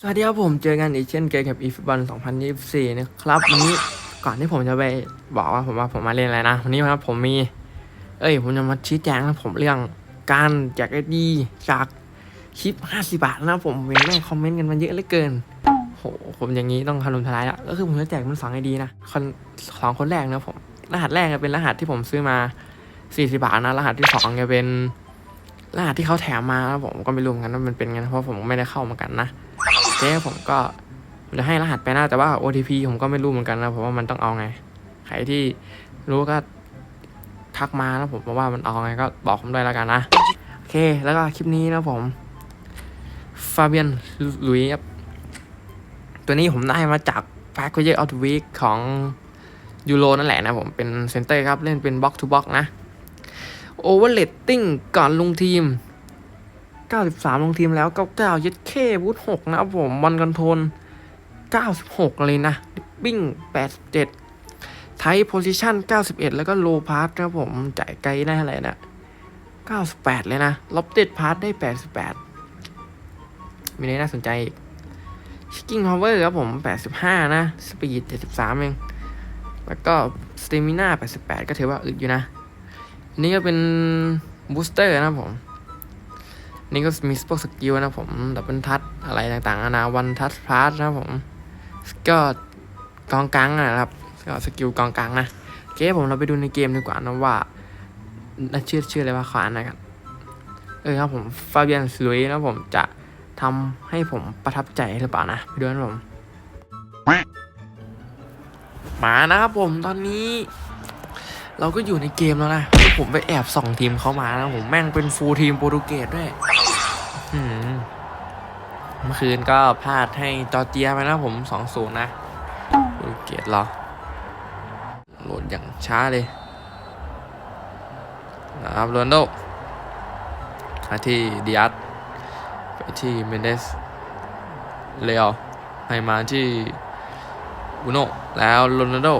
สวัสดีครับผมเจอกันอีกเช่นเคยกับอีฟบอล2024 นะครับวันนี้ก่อนที่ผมจะไปบอกว่าผมว่าผมมาเล่นอะไรนะวันนี้ครับผมมี เอ้ย ผมจะมาชี้แจงนะผมเรื่องการแจกไอดีจากคลิป 50 บาทนะผมเห็นแม่คอมเมนต์กันมาเยอะเหลือเกินโหผมอย่างนี้ต้องคารุมทลายละก็คือผมจะแจกมันสองไอดีนะคนสองคนแรกนะผมรหัสแรกจะเป็นรหัสที่ผมซื้อมา 40 บาทนะรหัสที่สองจะเป็นรหัสที่เขาแถมมาแล้วผมก็ไม่รู้เหมือนกันว่ามันเป็นไงนเพราะผมไม่ได้เข้าเหมือนกันนะ เจ๊ผมก็จะให้รหัสไปหนะแต่ว่า OTP ผมก็ไม่รู้เหมือนกันนะเพราะว่ามันต้องเอาไง ใครที่รู้ก็ทักมาแล้วผมบอกว่ามันเอาไงก็บอกผมด้วยแล้วกันนะ โอเค แล้วก็คลิปนี้นะผมฟาเบียนลุยครับตัวนี้ผมได้มาจากแพ็กเยอร์ออฟวีคของยูโรนั่นแหละนะผมเป็นเซนเตอร์ครับ เล่นเป็นบล็อกทูบล็อกนะโอเวอร์เลตติ้งก่อนลงทีม 93 ลงทีมแล้ว 99 ยึดเคบูท6นะครับผมบอลคอนทรล96 เลยนะบิ้ง87 ไทโพซิชัน91 แล้วก็โลพาร์ทนะครับผมจ่ายไกลได้อะไรนะ 98 เลยนะล็อบเต็ดพาร์ทได้ 88 มีอะไรน่าสนใจอีกชิคกิ้งพาวเวอร์ครับผม 85 นะ สปีด 73 เอง แล้วก็สเตมิน่า88 ก็ถือว่าอึดอยู่นะนนี้ก็เป็นบูสเตอร์นะผม นี่ก็มีพวกสกิลนะผมดับเบิลทัชอะไรต่างๆนานาวันทัชพาร์ทนะผม ก็กองกลางนะครับ ก็สกิลกองกลางนะโอเคผมเราไปดูในเกมดีกว่านะว่าชื่อชื่ออะไรว่าขวานนะครับเออครับผมฟาเบียนสลุยนะผมจะทำให้ผมประทับใจหรือเปล่านะไปดูนะผมมานะครับผมตอนนี้ เราก็อยู่ในเกมแล้วนะผมไปแอบส่องทีมเขามานะผมแม่งเป็นฟูลทีมโปรตุเกสด้วย เมื่อคืนก็พลาดให้จอเจียไปนะผมสองศูนย์นะโปรตุเกสเหรอโหลดอย่างช้าเลยนะครับโรนโดมาที่ดิอาสไปที่เมนเดสเลโอให้มาที่บุโนแล้วโรนัลโด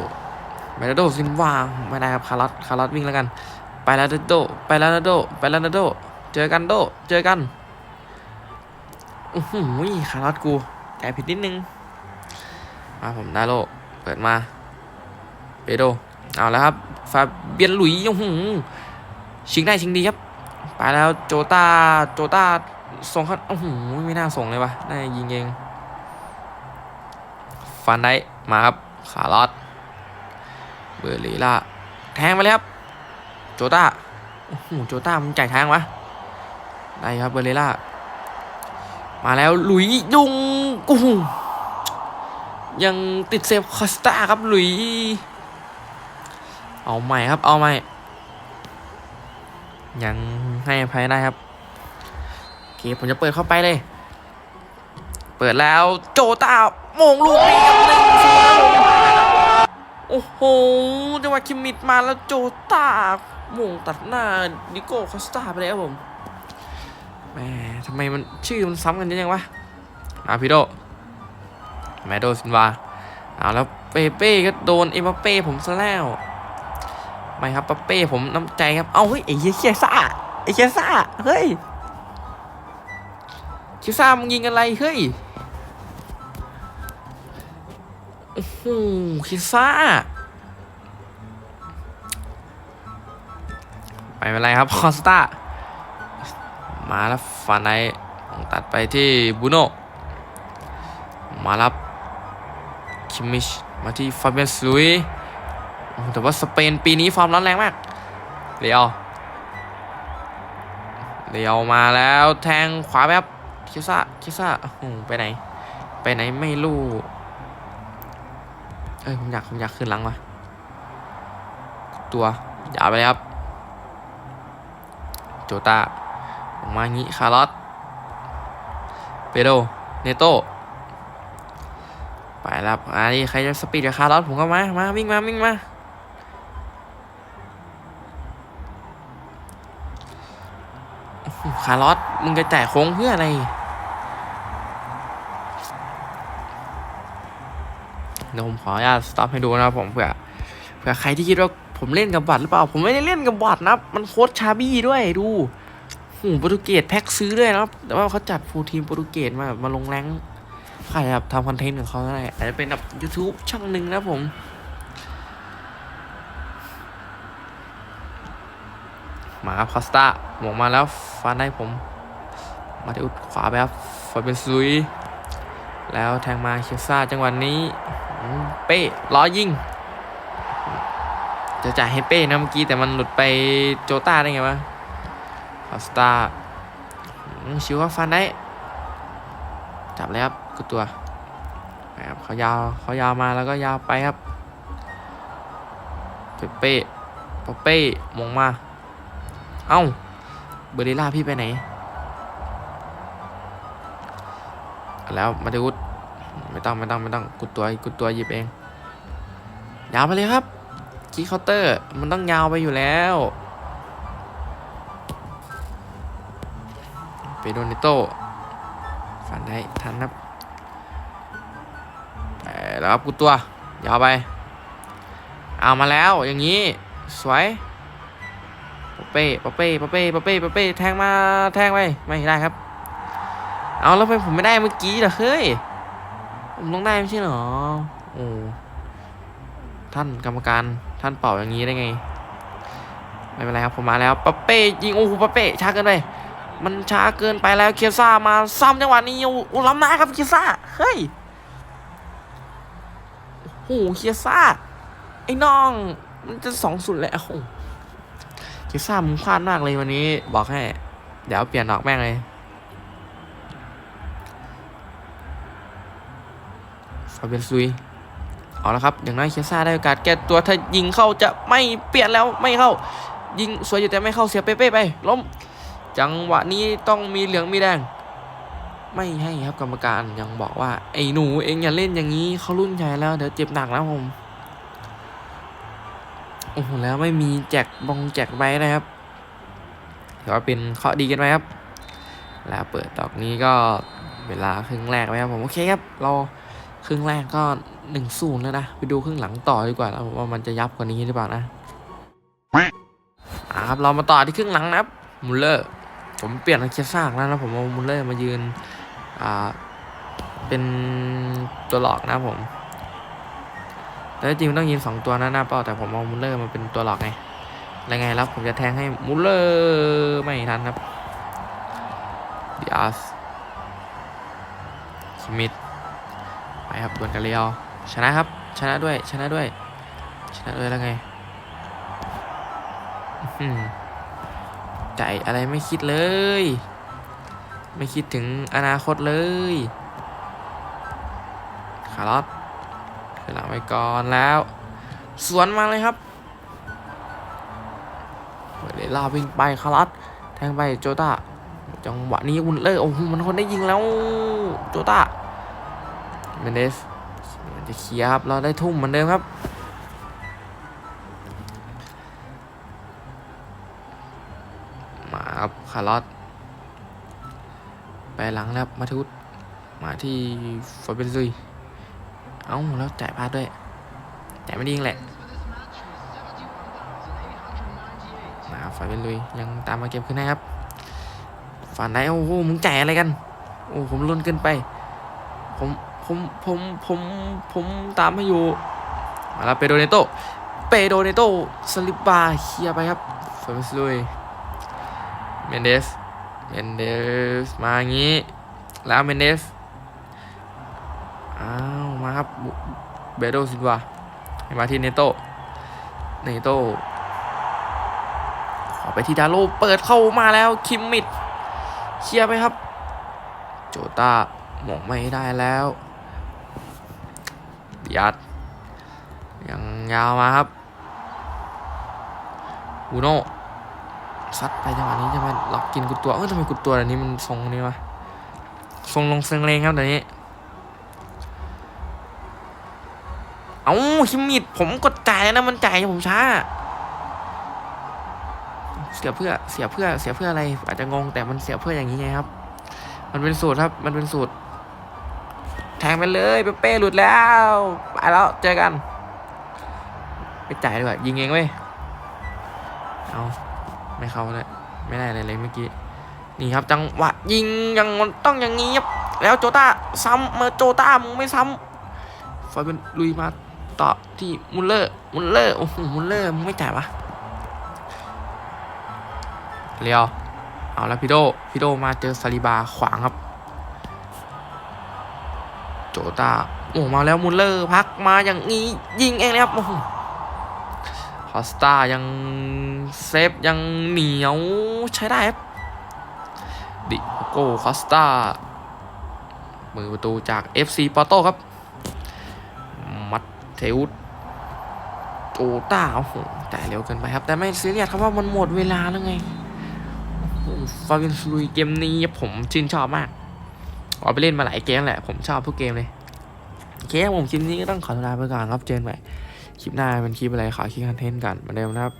ไปแล้วโดซินวาไม่ได้ครับคาร์ลอสคาร์ลอสวิ่งแล้วกัน ไปแล้วโด ไปแล้วโด ไปแล้วโด เจอกันโด เจอกัน อื้อหือคาร์ลอสกูแกผิดนิดนึง มาผมได้โลเปิดมาเปโดเอาแล้วครับฟาเบียนหลุยยังหือชิงได้ชิงดีครับ ไปแล้วโจตาโจตาส่งเขาโอ้โหไม่น่าส่งเลยวะน่ายิงเองฟันได้มาครับคาร์ลอสเบอร์ลีล่าแทงไปเลยครับโจตาโอ้โหโจตามึงจ่ายทงวะได้ครับเบอร์เลล่า มาแล้วลุยยุงกูยังติดเซฟคอสตาครับลุย เอาใหม่ครับ เอาใหม่ ยังให้อภัยได้ครับโอเคผมจะเปิดเข้าไปเลย เปิดแล้วโจตาโมงลูกนี้ครับหนึ่งศูนย์โอ้โหจังหวะคิมมิดมาแล้วโจตาหม่งตัดหน้านิโก้คอสตาไปแล้วผม แหมทำไมมันชื่อมันซ้ำกันยังวะอาพิโดแมโดซินวาเอาแล้วเปเป้ก็โดนเอ็มบัปเป้ผมซะแล้วไม่ครับปาเป้ผมน้ำใจครับ เอาเฮ้ยไอ้เหี้ยเคียซ่าไอ้เคียซ่าเฮ้ยเคียซ่ามึงยิงอะไรเฮ้ยโอ้โหคิซ่าไปเป็นไรครับคอสตา มาแล้วฟานไนตัดไปที่บูโนมาแล้วคิมมิชมาที่ฟาเบียนสุยแต่ว่าสเปนปีนี้ฟอร์มร้อนแรงมากเลียวเลียวมาแล้วแทงขวาแบบคิซ่าคิซ่าโอ้โหไปไหน ไปไหนไม่รู้เอ้ยผมอยากผมอยากขึ้นหลังว่ะตัวอย่าไปเลยครับ โจตา ออกมางี้คาร์ลอสเปโดเนโตไปแล้วครับอันนี้ใครจะสปีดกับคาร์ลอสผมก็มา มาวิ่งมาวิ่งมาคาร์ลอสมึงจะจ่ายโค้งเพื่ออะไรเดี๋ยวผมขออนุญาตสต็อปให้ดูนะครับผมเผื่อเผื่อใครที่คิดว่าผมเล่นกับบัตรหรือเปล่า ผมไม่ได้เล่นกับบัตรนะ มันโค้ดชาบี้ด้วยดู หูโปรตุเกสแพ็กซื้อด้วยนะครับ แต่ว่าเขาจัดฟูลทีมโปรตุเกสมาแบบมาลงแรงใครครับทำคอนเทนต์ของเขาได้อาจจะเป็นแบบ YouTube ช่องหนึ่งนะผม มาครับคอสตาหมงมาแล้วฟันได้ผม มาที่อุดขวาไปครับฟาเบนซุย แล้วแทงมาเคียซ่าจังหวะนี้เป้ล้อยิงจะจ่ายให้เป้นะเมื่อกี้แต่มันหลุดไปโจต้าได้ไงวะ อสตาชิวก็ฟันได้ จับเลยครับกุดตัวไปครับเขายาวเขายาวมาแล้วก็ยาวไปครับเปเป้ปเป้มงมา เอ้า เบอร์เดล่าพี่ไปไหน แล้วมาดิวุฒไม่ต้องไม่ต้องไม่ต้องกุดตัวกุดตัวหยิบเอง ยาวไปเลยครับคีย์เคาน์เตอร์ มันต้องยาวไปอยู่แล้ว ปโดนิโต้ฝันได้ทันครับไปแล้วครับกุดตัวยาวไป เอามาแล้วอย่างนี้ สวยปเป้ปเป้ปเป้ปเป้ปเป้แทงมาแทงไปไม่ได้ครับ เอาแล้วไปผมไม่ได้เมื่อกี้เหรอเฮ้ยผมต้องได้ไม่ใช่เหรอโอ้ท่านกรรมการท่านเป่าอย่างนี้ได้ไง ไม่เป็นไรครับผมมาแล้วปะเป้ยิงโอ้โหปะเป้ช้าเกินไป มันช้าเกินไปแล้วเคียซ่ามาซ้ำจังหวะนี้โอ้ล้ำหน้าครับเคียซ่าเฮ้ยโอ้โหเคียซ่าไอ้น้อง มันจะสองสุดแล้วเคียซ่ามึงพลาดมากเลยวันนี้ บอกให้ เดี๋ยวเปลี่ยนออกแม่งเลยฟาเบียนซุยเอาละครับ อย่างน้อยเคียซ่าได้โอกาสแก้ตัวถ้ายิงเข้าจะไม่เปลี่ยนแล้วไม่เข้า ยิงสวยอยู่แต่ไม่เข้าเสียเป๊ะไปล้ม จังหวะนี้ต้องมีเหลืองมีแดง ไม่ให้ครับกรรมการยังบอกว่า ไอ้หนูเองอย่าเล่นอย่างนี้เขารุ่นใหญ่แล้วเดี๋ยวเจ็บหนักแล้วผมโอ้โหแล้วไม่มีแจกบองแจกใบนะครับถือว่าเป็นเคราะดีกันไหมครับ แล้วเปิดดอกนี้ก็เวลาครึ่งแรกไหมครับผมโอเคครับเราครึ่งแรกก็หนึ่งศูนย์แล้วนะ ไปดูครึ่งหลังต่อดีกว่าแล้วว่ามันจะยับกว่านี้หรือเปล่านะอ่าครับเรามาต่อที่ครึ่งหลังนะครับมุลเลอร์ ผมเปลี่ยนอาเคซ่าแล้วนะผมเอามุลเลอร์มายืน อ่า เป็นตัวหลอกนะผม แต่จริงมันต้องยืนสองตัวนะหน้าเป้าแต่ผมเอามุลเลอร์มาเป็นตัวหลอกไงแล้วไงแล้วผมจะแทงให้มุลเลอร์ไม่ทันครับดิอาสสมิธไปครับดวลกันเรียวชนะครับ ชนะด้วย ชนะด้วย ชนะด้วยแล้วไง อื้อ ใจอะไรไม่คิดเลย ไม่คิดถึงอนาคตเลยคาร์ลอสขึ้นหลังไปก่อนแล้ว สวนมาเลยครับเดลยลาวิ่งไปคาร์ลอสแทงไปโจตาจังหวะนี้อุนเลอร์โอ้โหมันคนได้ยิงแล้วโจตาเมนเดสจะเคลียร์ครับเราได้ทุ่มเหมือนเดิมครับาร์ลอสไปหลังแล้วครับมาทุตมาที่ฟอร์เบนซุยเอ้าแล้วจ่ายพลาดด้วยจ่ายไม่ดีงแหละมาฟอร์เบนซุยยังตามมาเก็บขึ้นให้ครับฝันไหนโอ้โหมึงจ่ายอะไรกันโอ้ผมลุ้นเกินไป ผมผมผมผมผมตามให้อยู่มาแล้วเปโดเนโตเปโดเนโตสลิปบาเคลียไปครับฟอร์มิสลุย เมนเดส เมนเดส มาอย่างนี้ แล้วเมนเดส อ้าว มาครับ เบโดซิลวาให้มาที่เนโตเนโตขอไปที่ดาโลเปิดเข้ามาแล้ว คิมมิดเคลียร์ไปครับ โจต้าหมงไม่ได้แล้วยัด ยังยาวมาครับอูโน่ ซัดไปจังหวะนี้จะมาหลอกกินกุดตัวเออทำไมกุดตัวอันนี้มันทรงนี้วะทรงลงเซิงเลงครับเดี๋ยวนี้ เอาคิมมิดผมกดจ่ายนะมันจ่ายผมช้า เสียเพื่อเสียเพื่อเสียเพื่ออะไร อาจจะงงแต่มันเสียเพื่ออย่างนี้ไงครับ มันเป็นสูตรครับ มันเป็นสูตรแทงไปเลยเปเป้หลุดแล้วไปแล้วเจอกัน ไปจ่ายดีกว่ายิงเองเว้ยเอา ไม่เข้าเลยไม่ได้อะไรเลยเมื่อกี้นี่ครับจังหวะยิงยังต้องอย่างนี้ครับแล้วโจต้าซ้ำมาโจต้ามึงไม่ซ้ำฟอยเป็นลุยมาต่อที่มุลเลอร์มุลเลอร์โอ้โหมุลเลอร์มึงไม่จ่ายวะเรียวเอาแล้วพี่โดพี่โดมาเจอซาลิบาขวางครับ โจต้าโอ้มาแล้วมุลเลอร์พักมาอย่างนี้ยิงเองเลยครับโอ้โห อสตายังเซฟยังเหนียวใช้ได้ครับดิโก้คอสตามือประตูจาก FC ปอโต้ครับ มัตเทอุสโจต้าโอ้โหแต่เร็วเกินไปครับ แต่ไม่ซีเรียสครับว่ามันหมดเวลาแล้วไงฟาบินลุยเกมนี้ผมชื่นชอบมากออกไปเล่นมาหลายเกมแหละ ผมชอบทุกเกมเลย โอเคครับผมคลิปนี้ก็ต้องขอลาไปก่อนครับเจนใหม่ คลิปหน้าเป็นคลิปอะไรขอคลิปคอนเทนต์กันเหมาเดิมนะครับ